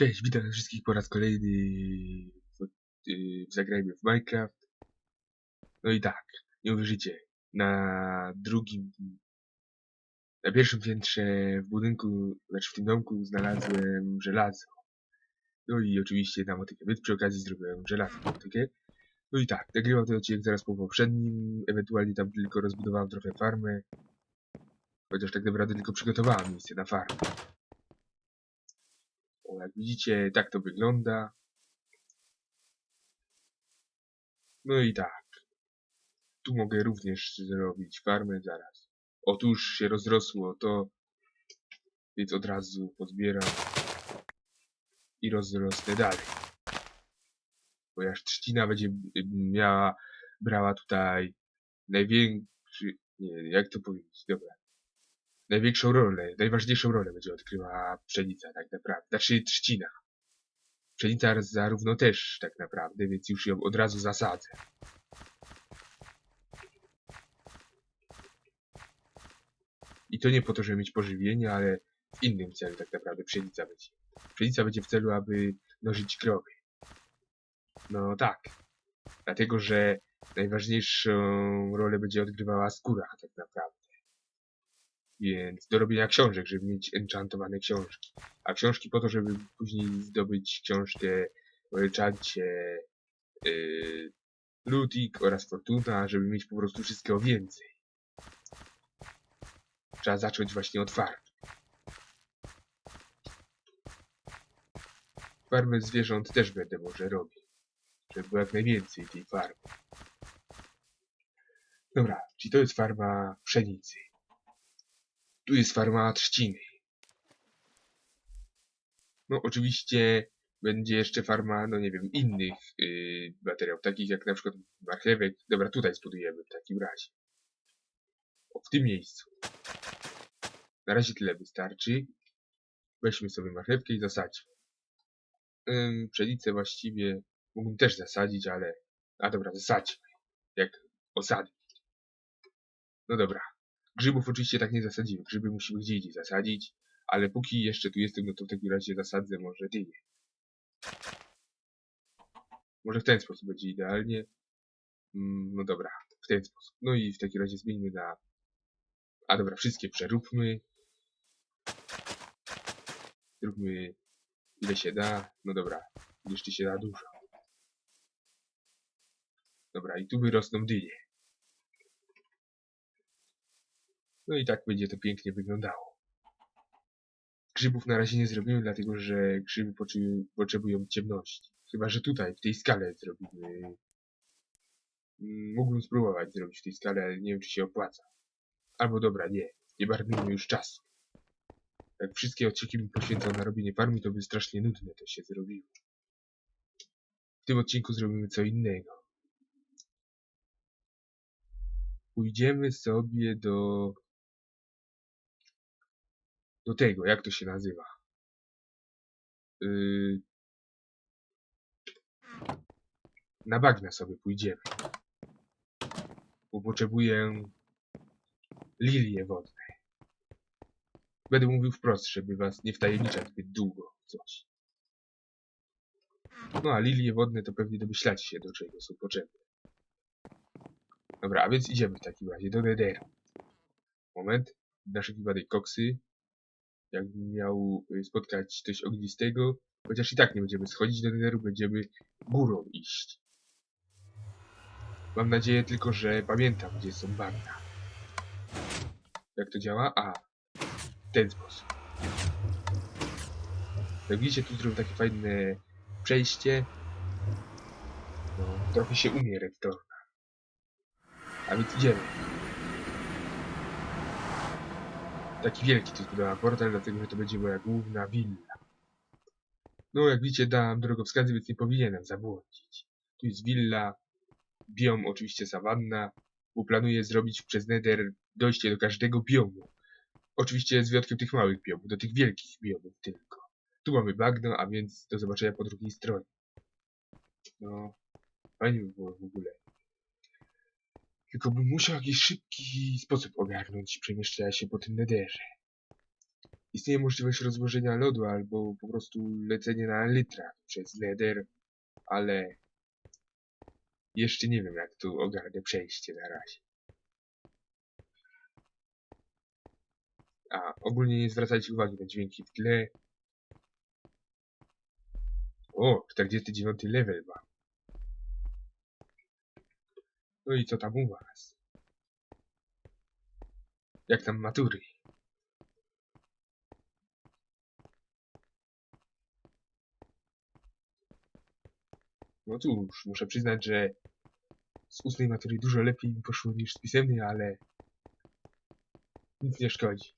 Cześć, witam wszystkich po raz kolejny w, yy, w Zagrajmy w Minecraft. No i tak, nie uwierzycie, na drugim, na pierwszym piętrze w budynku, znaczy w tym domku znalazłem żelazo. No i oczywiście na motykę, więc przy okazji zrobiłem żelazo na motykę. No i tak, nagrywam ten odcinek zaraz po poprzednim, ewentualnie tam tylko rozbudowałem trochę farmę. Chociaż tak naprawdę tylko przygotowałem miejsce na farmę. O, jak widzicie, tak to wygląda. No i tak. Tu mogę również zrobić farmę zaraz. O, tu już się rozrosło to, więc od razu pozbieram i rozrosnę dalej. Bo aż trzcina będzie miała, brała tutaj największy, nie, jak to powiedzieć, dobra. Największą rolę, najważniejszą rolę będzie odkrywała pszenica tak naprawdę, znaczy trzcina. Pszenica zarówno też tak naprawdę, więc już ją od razu zasadzę. I to nie po to, żeby mieć pożywienie, ale w innym celu tak naprawdę pszenica będzie. Pszenica będzie w celu, aby mnożyć krowy. No tak. Dlatego, że najważniejszą rolę będzie odgrywała skóra tak naprawdę. Więc do robienia książek, żeby mieć enchantowane książki. A książki po to, żeby później zdobyć książkę o enchancie yy, Lutik oraz Fortuna, żeby mieć po prostu wszystkiego więcej. Trzeba zacząć właśnie od farm. Farmy zwierząt też będę może robił. Żeby było jak najwięcej tej farmy. Dobra, czyli to jest farma pszenicy. Tu jest farma trzciny. No oczywiście będzie jeszcze farma, no nie wiem, innych yy, materiałów, takich jak na przykład marchewek. Dobra, tutaj zbudujemy w takim razie. O, w tym miejscu. Na razie tyle wystarczy. Weźmy sobie marchewkę i zasadźmy. Ym, pszenicę właściwie mógłbym też zasadzić, ale... A dobra, zasadźmy. Jak osady. No dobra. Grzybów oczywiście tak nie zasadzimy. Grzyby musimy gdzie indziej zasadzić. Ale póki jeszcze tu jestem, no to w takim razie zasadzę może dynię. Może w ten sposób będzie idealnie. Mm, no dobra, w ten sposób. No i w takim razie zmieńmy na... A dobra, wszystkie przeróbmy. Zróbmy ile się da. No dobra, jeszcze się da dużo. Dobra, i tu wyrosną dynie. No i tak będzie to pięknie wyglądało. Grzybów na razie nie zrobimy, dlatego że grzyby potrzebują, ciemności. Chyba, że tutaj, w tej skale zrobimy... Mm, Mógłbym spróbować zrobić w tej skale, ale nie wiem, czy się opłaca. Albo dobra, nie. Nie marnujmy już czasu. Jak wszystkie odcinki bym poświęcał na robienie farmy, to by strasznie nudne to się zrobiło. W tym odcinku zrobimy co innego. Pójdziemy sobie do do tego, jak to się nazywa? Yy... Na bagna sobie pójdziemy. Bo potrzebuję lilie wodne. Będę mówił wprost, żeby was nie wtajemniczać zbyt długo w coś. No a lilie wodne to pewnie domyślacie się do czego są potrzebne. Dobra, a więc idziemy w takim razie do Netheru. Moment. Na wszelki wypadek koksy jakbym miał y, spotkać coś ognistego, chociaż i tak nie będziemy schodzić do netheru, będziemy górą iść. Mam nadzieję tylko, że pamiętam, gdzie są bagna. Jak to działa? A, w ten sposób. Jak widzicie, tu zrobię takie fajne przejście. No, trochę się umie redstone. A więc idziemy. Taki wielki to zbudowałem portal, dlatego że to będzie moja główna willa. No, jak widzicie, dałem drogowskazy, więc nie powinienem zabłądzić. Tu jest willa, biom oczywiście sawanna, bo planuję zrobić przez Nether dojście do każdego biomu. Oczywiście z wyjątkiem tych małych biomów, do tych wielkich biomów tylko. Tu mamy bagno, a więc do zobaczenia po drugiej stronie. No, fajnie by było w ogóle. Tylko bym musiał jakiś szybki sposób ogarnąć przemieszczania się po tym nederze. Istnieje możliwość rozłożenia lodu albo po prostu lecenie na litra przez leder, ale jeszcze nie wiem jak tu ogarnę przejście na razie. A ogólnie nie zwracajcie uwagi na dźwięki w tle. O, 49 level ma. No i co tam u was? Jak tam matury? No cóż, muszę przyznać, że z ustnej matury dużo lepiej mi poszło niż z pisemnej, ale nic nie szkodzi.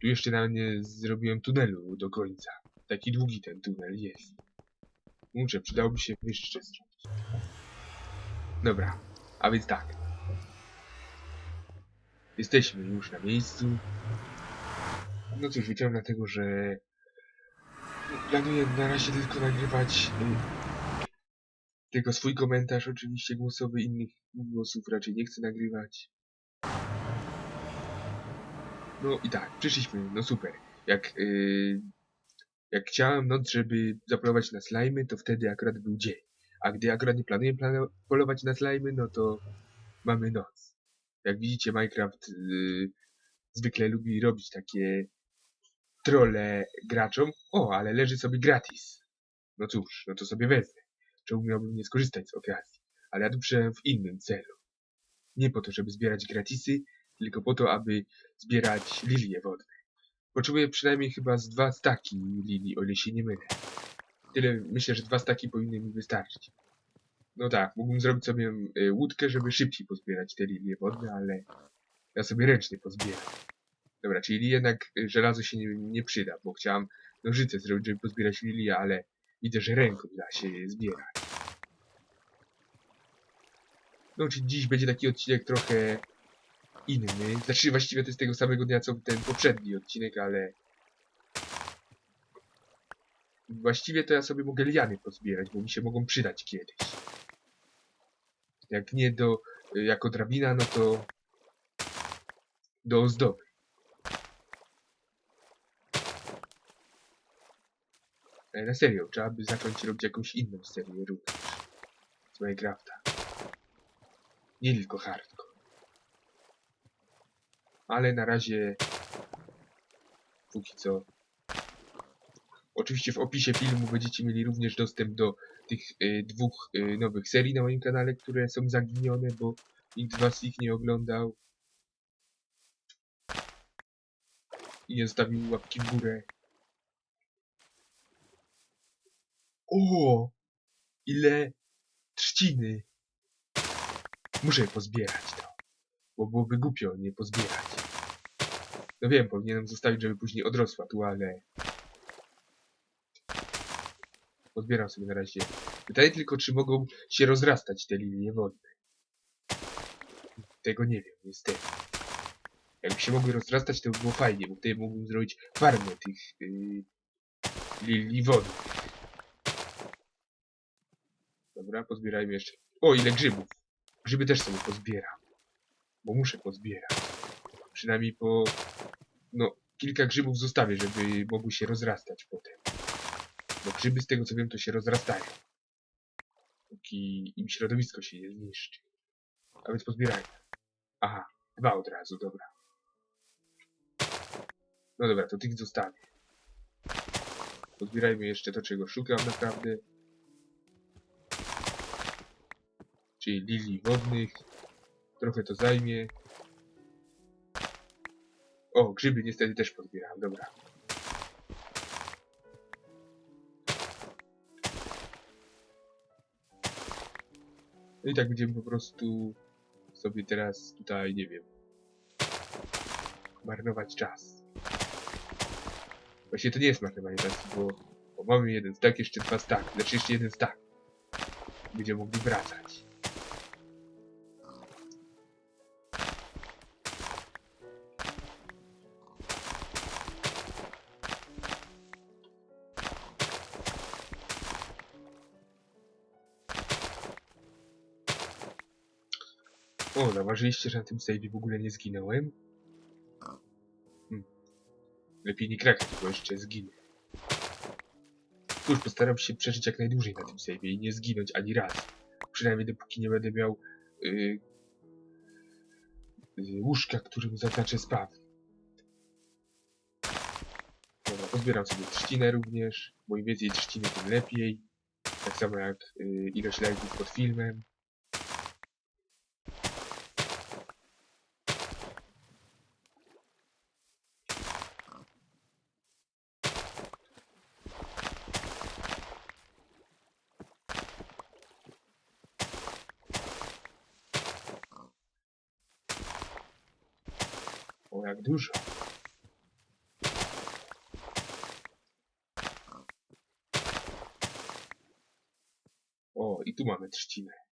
Tu jeszcze nawet nie zrobiłem tunelu do końca. Taki długi ten tunel jest. Muszę, przydałoby się wyższe zrobić. Dobra, a więc tak. Jesteśmy już na miejscu. No cóż, wiedziałem dlatego, że planuję na razie tylko nagrywać y, tylko swój komentarz, oczywiście głosowy, innych głosów raczej nie chcę nagrywać. No i tak, przyszliśmy, no super. Jak, yy, jak chciałem noc, żeby zapolować na slajmy, to wtedy akurat był dzień. A gdy akurat nie planuję polować na slajmy, no to mamy noc. Jak widzicie, Minecraft yy, zwykle lubi robić takie trolle graczom. O, ale leży sobie gratis. No cóż, no to sobie wezmę. Czemu miałbym nie skorzystać z okazji? Ale ja tu w innym celu. Nie po to, żeby zbierać gratisy, tylko po to, aby zbierać lilie wodne. Potrzebuję przynajmniej chyba z dwa staki lilii, o ile się nie mylę. Tyle, myślę, że dwa staki powinny mi wystarczyć. No tak, mógłbym zrobić sobie y, łódkę, żeby szybciej pozbierać te lilie wodne, ale ja sobie ręcznie pozbieram. Dobra, czyli jednak y, żelazo się nie, nie przyda, bo chciałem nożyce zrobić, żeby pozbierać lilie, ale widzę, że ręką da się je zbierać. No, czyli dziś będzie taki odcinek trochę inny. Znaczy, właściwie to jest tego samego dnia, co ten poprzedni odcinek, ale... Właściwie to ja sobie mogę liany pozbierać, bo mi się mogą przydać kiedyś. Jak nie do... jako drabina, no to... Do ozdoby. Ale na serio, trzeba by zacząć robić jakąś inną serię również. Z Minecrafta. Nie tylko hardcore. Ale na razie... Póki co... Oczywiście w opisie filmu będziecie mieli również dostęp do tych y, dwóch y, nowych serii na moim kanale, które są zaginione, bo nikt z was ich nie oglądał. I nie zostawił łapki w górę. O! Ile trzciny! Muszę pozbierać to, bo byłoby głupio nie pozbierać. No wiem, powinienem zostawić, żeby później odrosła tu, ale... Pozbieram sobie na razie. Pytanie tylko, czy mogą się rozrastać te lilie wodne. Tego nie wiem, niestety. Jakby się mogły rozrastać, to by było fajnie, bo wtedy mógłbym zrobić farmę tych yy, wodnych. Dobra, pozbierajmy jeszcze. O, ile grzybów. Grzyby też sobie pozbieram. Bo muszę pozbierać. Przynajmniej po... No, kilka grzybów zostawię, żeby mogły się rozrastać potem. Bo grzyby, z tego co wiem, to się rozrastają. Póki im środowisko się nie zniszczy. A więc pozbierajmy. Aha, dwa od razu, dobra. No dobra, to tych zostawię. Pozbierajmy jeszcze to, czego szukam naprawdę. czyli lilii wodnych. Trochę to zajmie. O, grzyby niestety też pozbierałem, dobra. No i tak będziemy po prostu sobie teraz tutaj, nie wiem, marnować czas. Właściwie to nie jest marnowanie czasu, bo, bo mamy jeden stack, jeszcze dwa stack, znaczy jeszcze jeden stack. Będziemy mogli wracać. Zauważyliście, że na tym save'ie w ogóle nie zginąłem? Hmm. Lepiej nie krakać, bo jeszcze zginę. Cóż, postaram się przeżyć jak najdłużej na tym save'ie i nie zginąć ani raz. Przynajmniej dopóki nie będę miał yy, yy, łóżka, którym zaznaczę spawn. Dobra, pozbieram sobie trzcinę również, bo im więcej trzciny, tym lepiej. Tak samo jak yy, ilość lajków pod filmem. Dużo. O, i tu mamy trzcinę.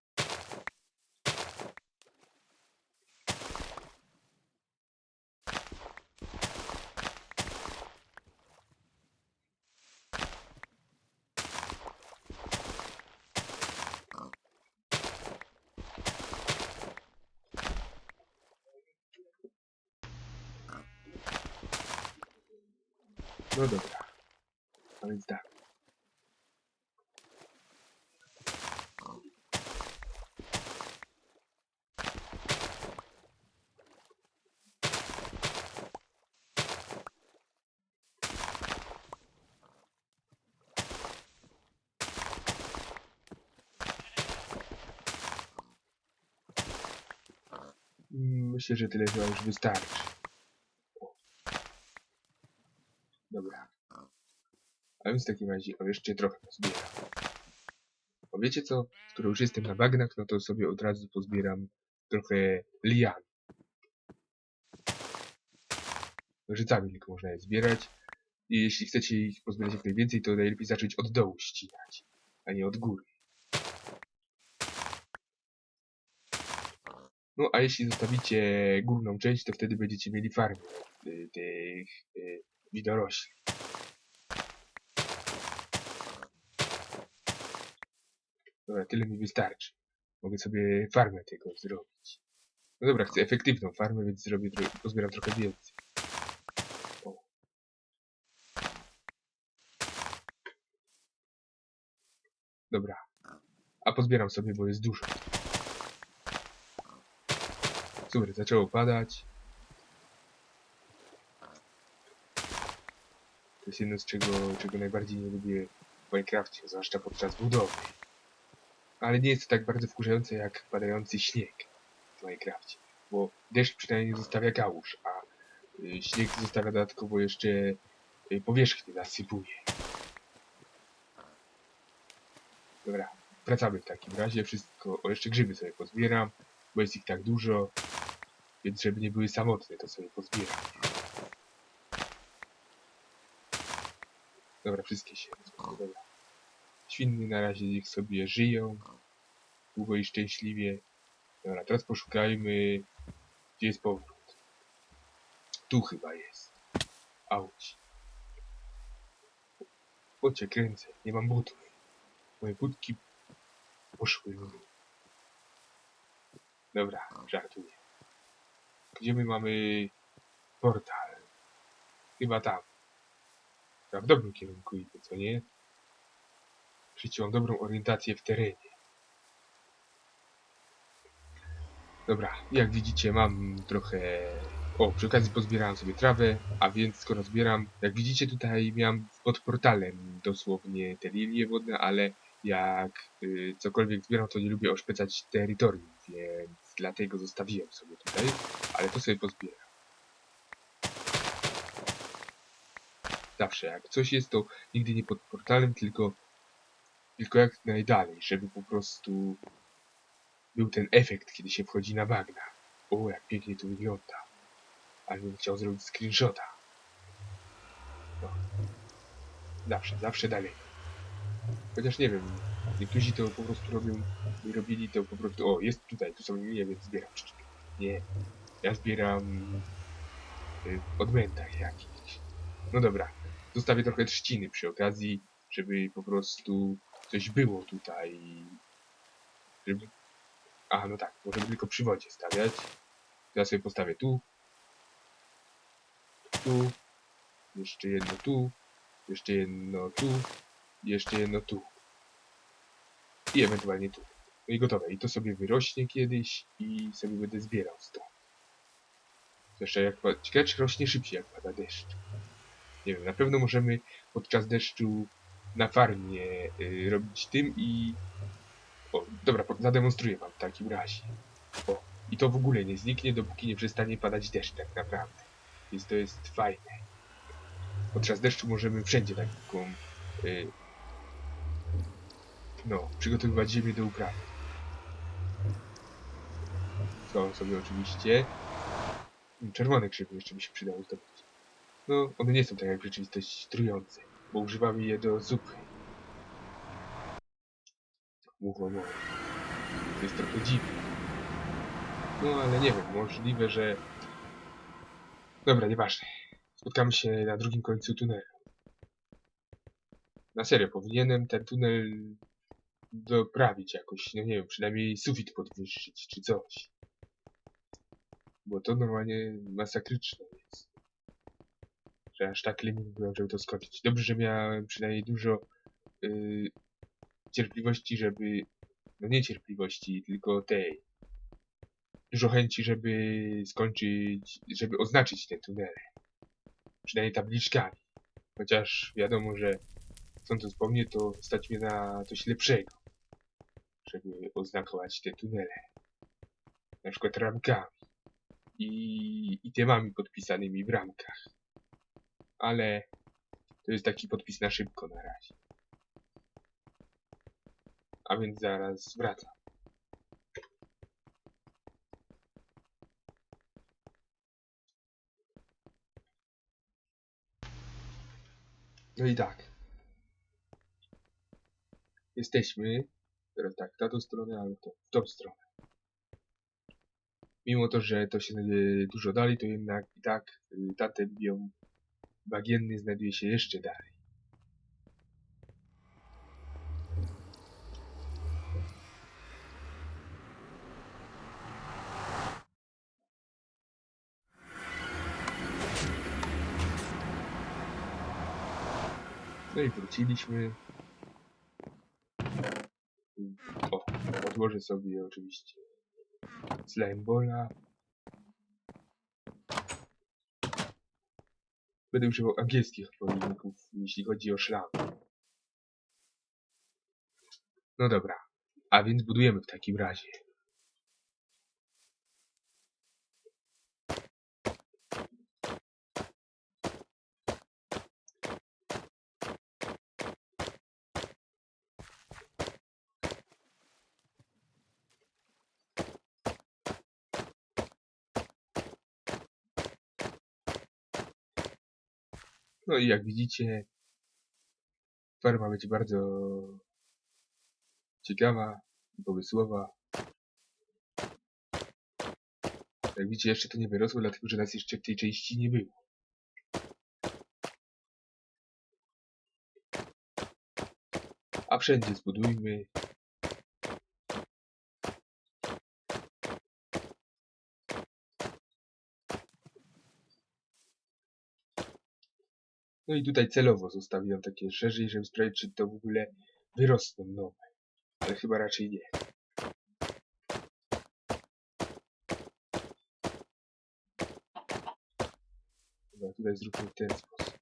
No dobra. A więc tak. Mm, Myślę, że tyle chyba już wystarczy. O. Dobra. A w takim razie o, jeszcze trochę pozbieram. Bo wiecie co? Skoro już jestem na bagnach, no to sobie od razu pozbieram trochę lian. Nożycami tylko można je zbierać. I jeśli chcecie ich pozbierać jak najwięcej, to najlepiej zacząć od dołu ścinać, a nie od góry. No a jeśli zostawicie górną część, to wtedy będziecie mieli farmę y, tych y, widorośli. Dobra, tyle mi wystarczy. Mogę sobie farmę tego zrobić. No dobra, chcę efektywną farmę, więc zrobię, pozbieram trochę więcej. O. Dobra. A pozbieram sobie, bo jest dużo. Super, zaczęło padać. To jest jedno z czego, czego najbardziej nie lubię w Minecrafcie, zwłaszcza podczas budowy. Ale nie jest to tak bardzo wkurzające jak padający śnieg w Minecrafcie, bo deszcz przynajmniej zostawia kałuż, a y, śnieg zostawia dodatkowo jeszcze y, powierzchnię nasypuje. Dobra, wracamy w takim razie, wszystko, o jeszcze grzyby sobie pozbieram, bo jest ich tak dużo, więc żeby nie były samotne, to sobie pozbieram. Dobra, wszystkie się dobra. Świnny na razie niech sobie żyją. Długo i szczęśliwie. Dobra, teraz poszukajmy. Gdzie jest powrót? Tu chyba jest. Auć. O cię kręcę, nie mam butów. Moje butki poszły mi. Dobra, żartuję. Gdzie my mamy portal? Chyba tam. W dobrym kierunku idę, co nie? Przecież mam dobrą orientację w terenie. Dobra, jak widzicie mam trochę... O, przy okazji pozbierałem sobie trawę, a więc skoro zbieram... Jak widzicie tutaj miałem pod portalem dosłownie te lilie wodne, ale jak y, cokolwiek zbieram, to nie lubię oszpecać terytorium, więc dlatego zostawiłem sobie tutaj, ale to sobie pozbieram. Zawsze, jak coś jest, to nigdy nie pod portalem, tylko tylko jak najdalej, żeby po prostu był ten efekt, kiedy się wchodzi na bagna. O, jak pięknie to wygląda. Ale bym chciał zrobić screenshota. No. Zawsze, zawsze dalej. Chociaż nie wiem, niektórzy to po prostu robią robili to po prostu, o, jest tutaj, tu są linie, więc zbieram trzcinę. Nie, ja zbieram y, odmętach jakichś. No dobra, zostawię trochę trzciny przy okazji, żeby po prostu coś było tutaj. A, no tak, możemy tylko przy wodzie stawiać. Ja sobie postawię tu. Tu. Jeszcze jedno tu. Jeszcze jedno tu. Jeszcze jedno tu. I ewentualnie tu. No i gotowe. I to sobie wyrośnie kiedyś i sobie będę zbierał stąd. Zwłaszcza jak. Ciekawe, rośnie szybciej jak pada deszcz. Nie wiem, na pewno możemy podczas deszczu na farmie y, robić tym i... O, dobra, zademonstruję wam w takim razie. O, i to w ogóle nie zniknie, dopóki nie przestanie padać deszcz tak naprawdę. Więc to jest fajne. Podczas deszczu możemy wszędzie taką... Y, no, przygotowywać ziemię do uprawy. Schowam sobie oczywiście. Mm, Czerwone krzywy jeszcze mi się przydało zdobyć. No, one nie są tak jak w rzeczywistości trujące, bo używamy je do zupy. Mówią moje. To jest trochę dziwne. No, ale nie wiem, możliwe, że... Dobra, nieważne. Spotkamy się na drugim końcu tunelu. Na serio, powinienem ten tunel doprawić jakoś, no nie wiem, przynajmniej sufit podwyższyć, czy coś. Bo to normalnie masakryczne jest. Że aż tak leniwy byłem, żeby to skończyć. Dobrze, że miałem przynajmniej dużo yy, cierpliwości, żeby... No nie cierpliwości, tylko tej. Dużo chęci, żeby skończyć, żeby oznaczyć te tunele. Przynajmniej tabliczkami. Chociaż wiadomo, że sądząc po mnie, to stać mnie na coś lepszego. Żeby oznakować te tunele. Na przykład ramkami. I, i temami podpisanymi w ramkach. Ale to jest taki podpis na szybko na razie. A więc zaraz wracam. No i tak. Jesteśmy. Teraz tak, w tą stronę, ale to w tą stronę. Mimo to, że to się znajduje dużo dalej, to jednak i tak y, tamten biom bagienny znajduje się jeszcze dalej. No i wróciliśmy. O, odłożę sobie oczywiście slimebola. Będę używał angielskich odpowiedników, jeśli chodzi o szlam. No dobra, a więc budujemy w takim razie. No i jak widzicie, farma będzie bardzo ciekawa i pomysłowa. Jak widzicie, jeszcze to nie wyrosło, dlatego że nas jeszcze w tej części nie było. A wszędzie zbudujmy No i tutaj celowo zostawiłem takie szerzej, żeby sprawdzić, czy to w ogóle wyrosną nowe. Ale chyba raczej nie. Dobra, tutaj zróbmy w ten sposób.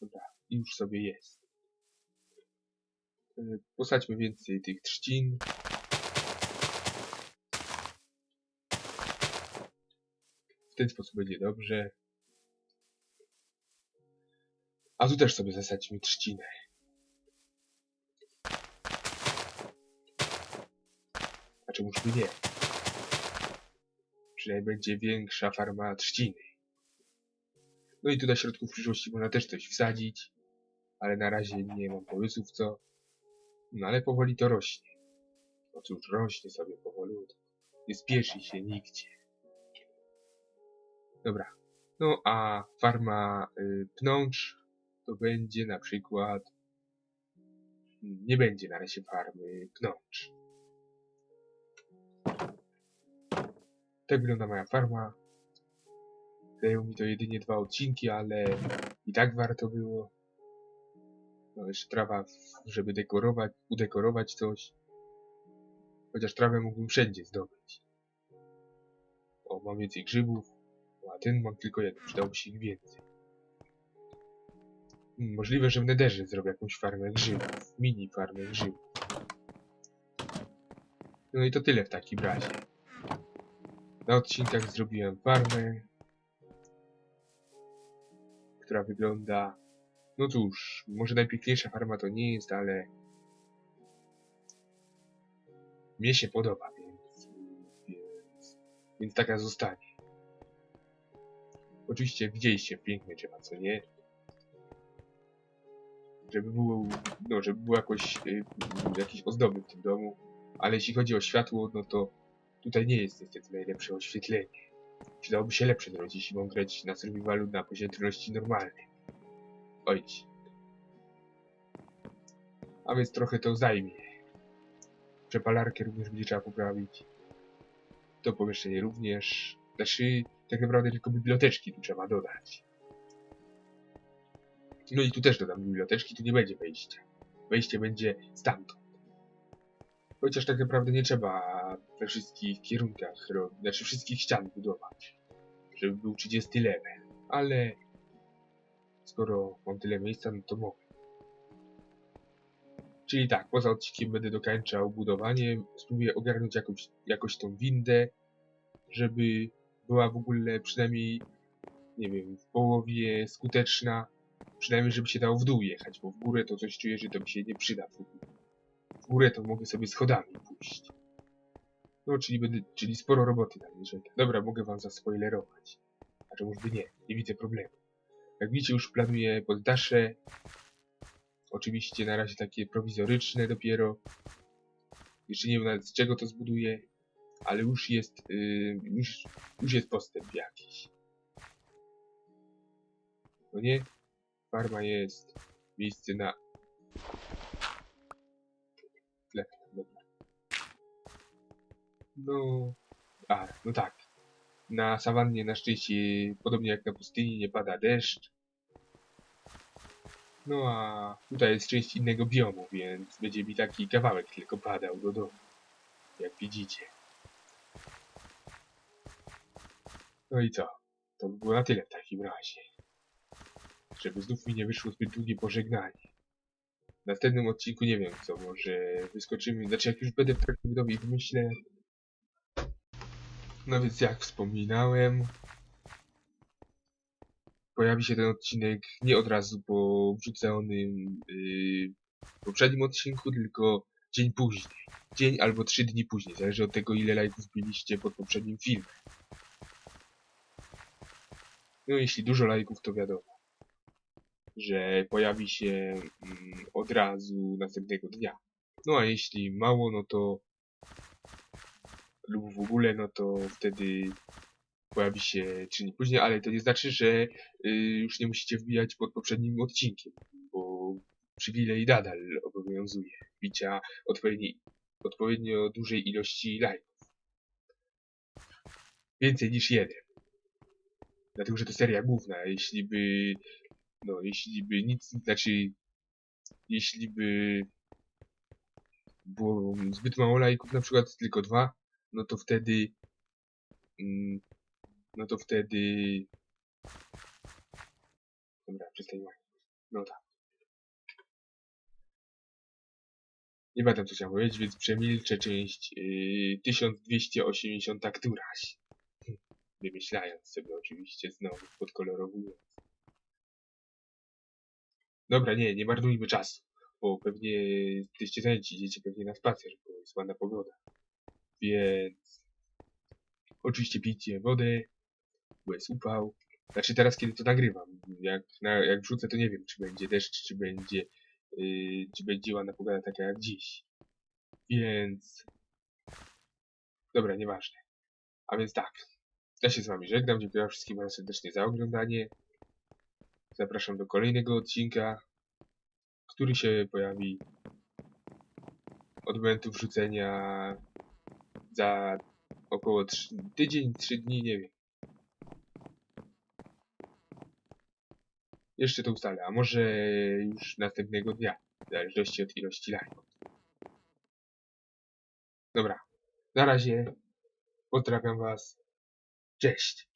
Dobra, już sobie jest. Y, Posadźmy więcej tych trzcin. Ten sposób będzie dobrze. A tu też sobie zasadźmy trzcinę. A czemuż by nie? Przynajmniej będzie większa farma trzciny. No i tu na środku w przyszłości można też coś wsadzić. Ale na razie nie mam pomysłów co. No ale powoli to rośnie. No cóż, rośnie sobie powolutku. Nie spieszy się nigdzie. Dobra. No a farma y, pnącz to będzie na przykład... Nie będzie na razie farmy pnącz. Tak wygląda moja farma. Zajęło mi to jedynie dwa odcinki, ale i tak warto było. No jeszcze trawa, żeby dekorować, udekorować coś. Chociaż trawę mógłbym wszędzie zdobyć. O, mam więcej grzybów. Ten mam tylko jeden, przydałoby się ich więcej. Hmm, Możliwe, że w Nederze zrobię jakąś farmę grzybów. Mini farmę grzybów. No i to tyle w takim razie. Na odcinkach zrobiłem farmę, która wygląda... No cóż, może najpiękniejsza farma to nie jest, ale... Mnie się podoba, więc... Więc, więc taka zostanie. Oczywiście widzieliście piękne drzewa, co nie? Żeby było, no, żeby było jakoś, y, jakieś ozdoby w tym domu. Ale jeśli chodzi o światło, no to tutaj nie jest niestety najlepsze oświetlenie. Przydałoby się lepsze zrobić, jeśli mam grać na survivalu na poziomie trudności normalnej. Ojć. A więc trochę to zajmie. Przepalarkę również będzie trzeba poprawić. To pomieszczenie również. Znaczy, tak naprawdę tylko biblioteczki tu trzeba dodać. No i tu też dodam biblioteczki, tu nie będzie wejścia. Wejście będzie stamtąd. Chociaż tak naprawdę nie trzeba we wszystkich kierunkach, znaczy wszystkich ścian budować, żeby był 30 level. Ale skoro mam tyle miejsca, no to mogę. Czyli tak, poza odcinkiem będę dokańczał budowanie, spróbuję ogarnąć jakąś, jakoś tą windę, żeby była w ogóle przynajmniej, nie wiem, w połowie skuteczna, przynajmniej żeby się dało w dół jechać, bo w górę to coś czuję, że to mi się nie przyda w górę to mogę sobie schodami pójść. No, czyli będę, czyli sporo roboty na czeka. Dobra, mogę wam zaspoilerować. A czemuż by nie, nie widzę problemu. Jak widzicie, już planuję poddasze. Oczywiście na razie takie prowizoryczne dopiero. Jeszcze nie wiem nawet z czego to zbuduję, ale już jest, yy, już, już jest postęp jakiś. No nie? Farma jest, miejsce na... Chleb, dobra. No... A, no tak. Na sawannie na szczęście, podobnie jak na pustyni, nie pada deszcz. No a tutaj jest część innego biomu, więc będzie mi taki kawałek tylko padał do domu. Jak widzicie. No i co? To by było na tyle w takim razie. Żeby znów mi nie wyszło zbyt długie pożegnanie. W następnym odcinku nie wiem co, może wyskoczymy, znaczy jak już będę w trakcie budowy i wymyślę. No więc jak wspominałem, pojawi się ten odcinek nie od razu po wrzuconym yy, poprzednim odcinku, tylko dzień później. Dzień albo trzy dni później, zależy od tego ile lajków byliście pod poprzednim filmem. No jeśli dużo lajków to wiadomo, że pojawi się mm, od razu następnego dnia. No a jeśli mało, no to lub w ogóle, no to wtedy pojawi się trzy dni później, ale to nie znaczy, że y, już nie musicie wbijać pod poprzednim odcinkiem, bo przywilej nadal obowiązuje bicia odpowiedniej, odpowiednio dużej ilości lajków. Więcej niż jeden. Dlatego, że to seria główna. Jeśli by, no, jeśli by nic, znaczy, jeśli by było zbyt mało lajków, na przykład tylko dwa, no to wtedy, mm, no to wtedy, dobra, przestań. No tak. Nie pamiętam co chciałem powiedzieć, więc przemilczę część yy, 1280 któraś. Wymyślając sobie oczywiście znowu, podkolorowując. Dobra, nie, nie marnujmy czasu, bo pewnie jesteście zajęci, idziecie pewnie na spacer, bo jest ładna pogoda. Więc oczywiście pijcie wodę, bo jest upał. Znaczy teraz, kiedy to nagrywam, jak, na, jak wrzucę, to nie wiem, czy będzie deszcz, czy będzie, yy, czy będzie ładna pogoda taka jak dziś. Więc... Dobra, nieważne. A więc tak. Ja się z wami żegnam, dziękuję wszystkim bardzo serdecznie za oglądanie. Zapraszam do kolejnego odcinka, który się pojawi od momentu wrzucenia za około trzy, tydzień, trzy dni, nie wiem. Jeszcze to ustalę, a może już następnego dnia, w zależności od ilości lajków. Dobra, na razie pozdrawiam was. Cześć.